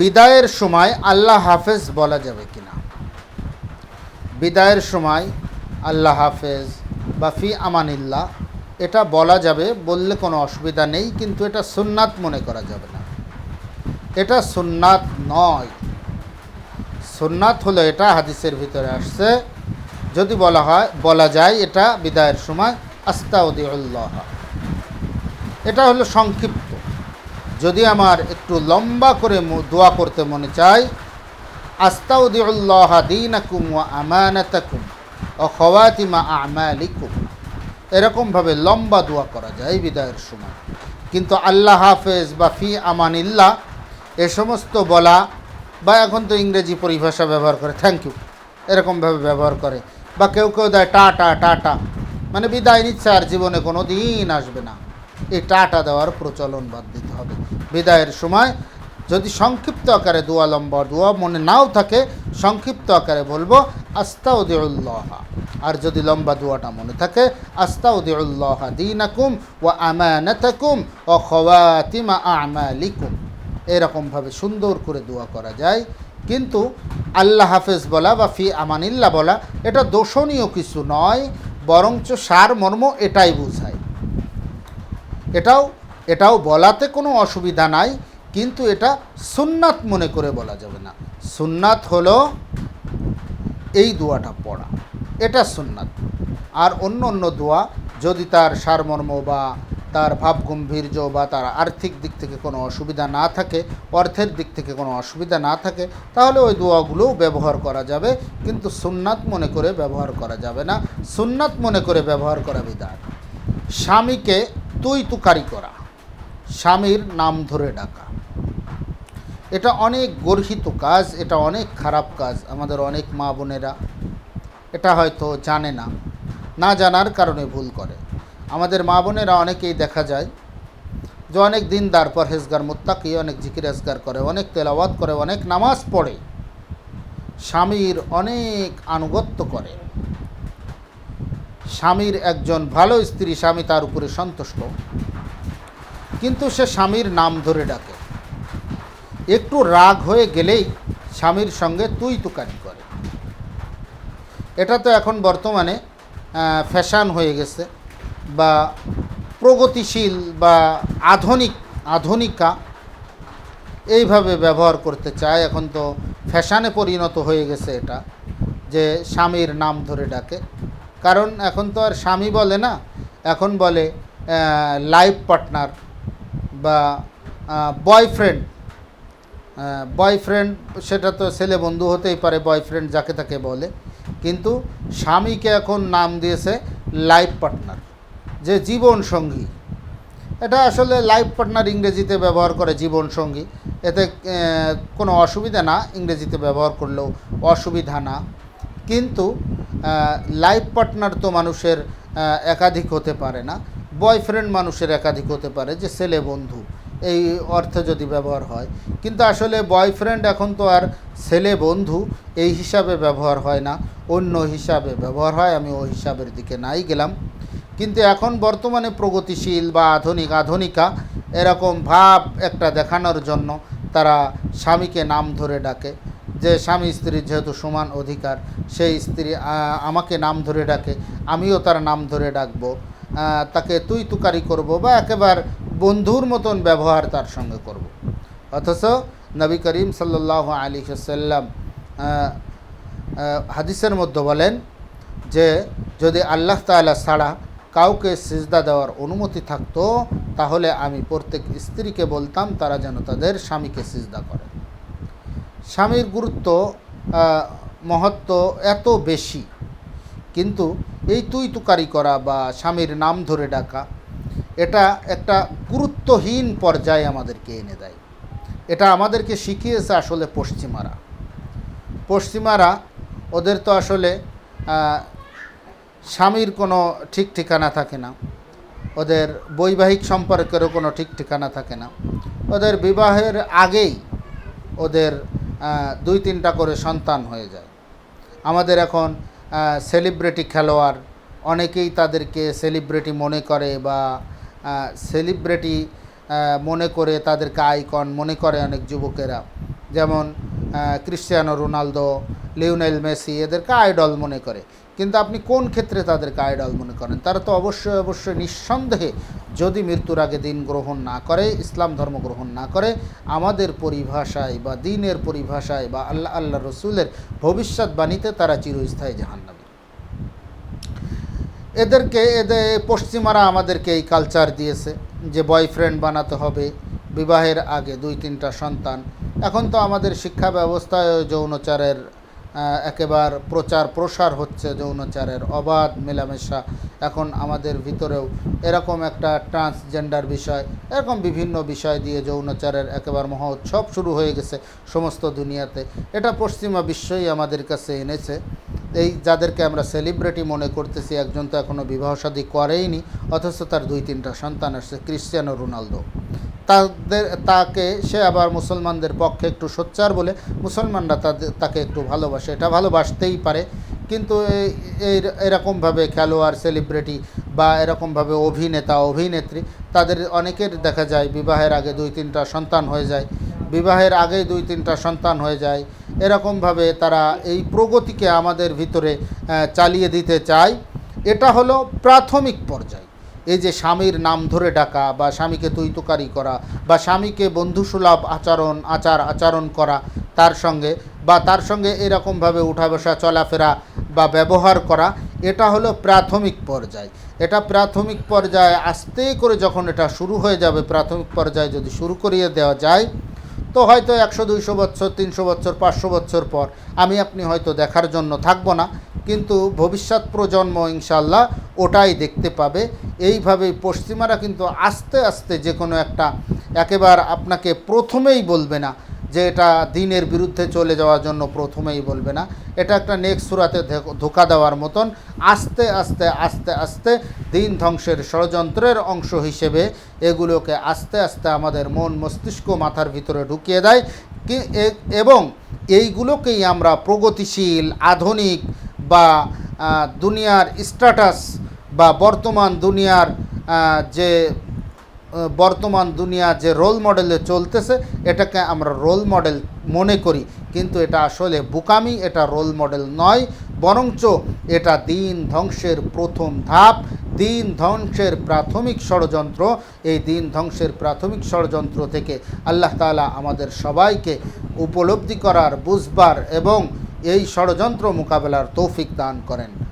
বিদায়ের সময় আল্লাহ হাফেজ বলা যাবে কি না বিদায়ের সময় আল্লাহ হাফেজ বা ফি আমানিল্লাহ, এটা বলা যাবে, বললে কোনো অসুবিধা নেই, কিন্তু এটা সুন্নাত মনে করা যাবে না। এটা সুন্নাত নয়। সুন্নাত হলো এটা, হাদিসের ভিতরে আসছে, যদি বলা হয়, বলা যায় এটা বিদায়ের সময় আস্তাউদ্দিউল্লাহ এটা হলো সংক্ষিপ্ত যদি আমার একটু লম্বা করে দোয়া করতে মনে চাই আস্তাউদ্দিউল্লাহ দিনাকুম ওয়া আমানাতাকুম ও খওয়াতিমা আমালিকুম। এরকমভাবে লম্বা দোয়া করা যায় বিদায়ের সময়। কিন্তু আল্লাহ হাফেজ বা ফি আমানিল্লাহ, এ সমস্ত বলা বা এখন তো ইংরেজি পরিভাষা ব্যবহার করে থ্যাংক ইউ এরকমভাবে ব্যবহার করে। বা কেউ কেউ দেয় টাটা টাটা মানে বিদায় নিচ্ছে আর জীবনে কোনো দিন আসবে না। এই টাটা দেওয়ার প্রচলন বাদ দিতে হবে। বিদায়ের সময় যদি সংক্ষিপ্ত আকারে দোয়া লম্বা দোয়া মনে নাও থাকে, সংক্ষিপ্ত আকারে বলব আস্তাউদ্দিউল্লাহ আর যদি লম্বা দোয়াটা মনে থাকে আস্তাউদ্দিউল্লাহ দিনাকুম ও আমানাতাকুম ও খওয়াতিমা আমালিকুম। এরকমভাবে সুন্দর করে দোয়া করা যায়। কিন্তু আল্লাহ হাফেজ বলা বা ফি আমানিল্লাহ বলা, এটা দোষণীয় কিছু নয়, বরঞ্চ সার মর্ম এটাই বোঝায়। এটাও এটাও বলাতে কোনো অসুবিধা নাই, কিন্তু এটা সুন্নাত মনে করে বলা যাবে না। সুন্নাত হলো এই দোয়াটা পড়া, এটা সুন্নাত। আর অন্য অন্য দোয়া, যদি তার সারমর্ম বা তার ভাবগম্ভীর্য বা তার আর্থিক দিক থেকে কোনো অসুবিধা না থাকে, অর্থের দিক থেকে কোনো অসুবিধা না থাকে, তাহলে ওই দোয়াগুলোও ব্যবহার করা যাবে, কিন্তু সুন্নাত মনে করে ব্যবহার করা যাবে না। সুন্নাত মনে করে ব্যবহার করা বিধান স্বামীকে তুই তুকারি করা। স্বামীর নাম ধরে ডাকা। এটা অনেক গর্হিত কাজ, এটা অনেক খারাপ কাজ, আমাদের অনেক মা বোনেরা এটা হয়তো জানে না না জানার কারণে ভুল করে। আমাদের মা বোনেরা অনেকেই দেখা যায় যে অনেক দিন দিনদার, পরহেজগার, মোত্তাকি, অনেক জিকির আজগার করে, অনেক তেলাওয়াত করে, অনেক নামাজ পড়ে। স্বামীর অনেক আনুগত্য করে। স্বামীর একজন ভালো স্ত্রী, স্বামী তার উপরে সন্তুষ্ট। কিন্তু সে স্বামীর নাম ধরে ডাকে। একটু রাগ হয়ে গেলেই স্বামীর সঙ্গে তুই তুকারি করে। এটা তো এখন বর্তমানে ফ্যাশান হয়ে গেছে বা প্রগতিশীল বা আধুনিক, আধুনিকা এইভাবে ব্যবহার করতে চায়। এখন তো ফ্যাশানে পরিণত হয়ে গেছে এটা, যে স্বামীর নাম ধরে ডাকে। কারণ এখন তো আর স্বামী বলে না, এখন বলে লাইফ পার্টনার বা বয়ফ্রেন্ড বয়ফ্রেন্ড সেটা তো ছেলে বন্ধু হতেই পারে বয়ফ্রেন্ড যাকে তাকে বলে। কিন্তু স্বামীকে এখন নাম দিয়েছে লাইফ পার্টনার যে জীবন সঙ্গী এটা আসলে লাইফ পার্টনার ইংরেজিতে ব্যবহার করে জীবন সঙ্গী এতে কোনো অসুবিধা না, ইংরেজিতে ব্যবহার করলেও অসুবিধা না। কিন্তু লাইফ পার্টনার তো মানুষের একাধিক হতে পারে না। বয়ফ্রেন্ড মানুষের একাধিক হতে পারে, যে ছেলে বন্ধু, এই অর্থে যদি ব্যবহার হয়। কিন্তু আসলে বয়ফ্রেন্ড এখন তো আর ছেলে বন্ধু, এই হিসাবে ব্যবহার হয় না। অন্য হিসাবে ব্যবহার হয়, আমি ওই হিসাবের দিকে নাই গেলাম। কিন্তু এখন বর্তমানে প্রগতিশীল বা আধুনিক, আধুনিকা, এরকম ভাব একটা দেখানোর জন্য তারা স্বামীকে নাম ধরে ডাকে। যে স্বামী স্ত্রীর যেহেতু সমান অধিকার, সেই স্ত্রী আমাকে নাম ধরে ডাকে, আমিও তার নাম ধরে ডাকবো। তাকে তুই তুকারি করব বা একেবার বন্ধুর মতন ব্যবহার তার সঙ্গে করব। অথচ নবী করিম সাল্লাহ আলী সাল্লাম হাদিসের মধ্যে বলেন যে, যদি আল্লাহ তাআলা ছাড়া কাউকে সিজদা দেওয়ার অনুমতি থাকতো, তাহলে আমি প্রত্যেক স্ত্রীকে বলতাম তারা যেন তাদের স্বামীকে সিজদা করে স্বামীর গুরুত্ব মহত্ব এত বেশি, কিন্তু এই তুই তুকারি করা বা স্বামীর নাম ধরে ডাকা, এটা একটা গুরুত্বহীন পর্যায়ে আমাদেরকে এনে দেয়। এটা আমাদেরকে শিখিয়েছে আসলে পশ্চিমারা। পশ্চিমারা, ওদের তো আসলে স্বামীর কোনো ঠিক ঠিকানা থাকে না। ওদের বৈবাহিক সম্পর্কেরও কোনো ঠিক ঠিকানা থাকে না। ওদের বিবাহের আগেই ওদের দুই তিনটা করে সন্তান হয়ে যায়। আমাদের এখন সেলিব্রিটি খেলোয়াড়, অনেকেই তাদেরকে সেলিব্রিটি মনে করে বা সেলিব্রিটি মনে করে তাদেরকে আইকন মনে করে অনেক যুবকেরা। যেমন ক্রিশ্চিয়ানো রোনালদো লিওনেল মেসি এদেরকে আইডল মনে করে। কিন্তু আপনি কোন ক্ষেত্রে তাদেরকে আইডল মনে করেন? তারা তো অবশ্যই অবশ্যই নিঃসন্দেহে যদি মৃত্যুর আগে দিন গ্রহণ না করে, ইসলাম ধর্ম গ্রহণ না করে, আমাদের পরিভাষায় বা দিনের পরিভাষায় বা আল্লাহ আল্লাহ রসুলের ভবিষ্যৎবাণীতে তারা চিরস্থায়ী জাহান্নামী। এদেরকে এদের পশ্চিমারা আমাদেরকে এই কালচার দিয়েছে যে বয়ফ্রেন্ড বানাতে হবে, বিবাহের আগে দুই তিনটা সন্তান। এখন তো আমাদের শিক্ষা ব্যবস্থায় যৌনচারের একেবার প্রচার প্রসার হচ্ছে যৌনচারের অবাধ মেলামেশা। এখন আমাদের ভিতরেও এরকম একটা ট্রান্সজেন্ডার বিষয়, এরকম বিভিন্ন বিষয় দিয়ে যৌনচারের একেবারে মহোৎসব শুরু হয়ে গেছে সমস্ত দুনিয়াতে। এটা পশ্চিমা বিশ্বই আমাদের কাছে এনেছে। এই যাদেরকে আমরা সেলিব্রিটি মনে করতেছি, একজন তো এখনও বিবাহ শাদী করেইনি, অথচ তার দুই তিনটা সন্তান আসছে ক্রিশ্চিয়ানো রোনালদো। তাদের, তাকে, সে আবার মুসলমানদের পক্ষে একটু সোচ্চার বলে মুসলমানরা তাদের, তাকে একটু ভালোবাসে। এটা ভালোবাসতেই পারে। কিন্তু এই- এরকমভাবে খেলোয়াড় সেলিব্রিটি বা এরকমভাবে অভিনেতা, অভিনেত্রী, তাদের অনেকের দেখা যায় বিবাহের আগে দুই, তিনটা সন্তান হয়ে যায়। বিবাহের আগেই দুই, তিনটা সন্তান হয়ে যায়। এরকমভাবে তারা এই প্রগতিকে আমাদের ভিতরে চালিয়ে দিতে চায়। এটা হলো প্রাথমিক পর্যায়। এই যে স্বামীর নাম ধরে ডাকা বা স্বামীকে তুইতুকারি করা বা স্বামীকে বন্ধুসুলভ আচরণ, আচার আচরণ করা, তার সঙ্গে বা তার সঙ্গে এরকমভাবে উঠা বসা চলাফেরা বা ব্যবহার করা, এটা হলো প্রাথমিক পর্যায়। এটা প্রাথমিক পর্যায়ে আস্তে করে যখন এটা শুরু হয়ে যাবে, প্রাথমিক পর্যায়ে যদি শুরু করিয়ে দেওয়া যায়, তো হয়তো একশো, দুইশো বছর তিনশো বছর পাঁচশো বছর পর আমি, আপনি হয়তো দেখার জন্য থাকব না। কিন্তু ভবিষ্যৎ প্রজন্ম ইনশাল্লাহ ওটাই দেখতে পাবে। এইভাবেই পশ্চিমারা কিন্তু আস্তে আস্তে যে কোনো একটা একেবারে আপনাকে প্রথমেই বলবে না যে এটা দিনের বিরুদ্ধে চলে যাওয়ার জন্য প্রথমেই বলবে না। এটা একটা নেক্সট সুরাতে ধোকা দেওয়ার মতন আস্তে আস্তে আস্তে আস্তে দিন ধ্বংসের ষড়যন্ত্রের অংশ হিসেবে এগুলোকে আস্তে আস্তে আমাদের মন মস্তিষ্ক মাথার ভিতরে ঢুকিয়ে দেয়। এবং এইগুলোকেই আমরা প্রগতিশীল, আধুনিক বা দুনিয়ার স্ট্যাটাস বা বর্তমান দুনিয়ার যে বর্তমান দুনিয়া যে রোল মডেলে চলতেছে, এটাকে আমরা রোল মডেল মনে করি। কিন্তু এটা আসলে বুকামি, এটা রোল মডেল নয়। বরঞ্চ এটা দিন ধ্বংসের প্রথম ধাপ, দিন ধ্বংসের প্রাথমিক ষড়যন্ত্র। এই দিন ধ্বংসের প্রাথমিক ষড়যন্ত্র থেকে আল্লাহ তাআলা আমাদের সবাইকে উপলব্ধি করার, বুঝবার এবং এই ষড়যন্ত্র মোকাবেলার তৌফিক দান করেন।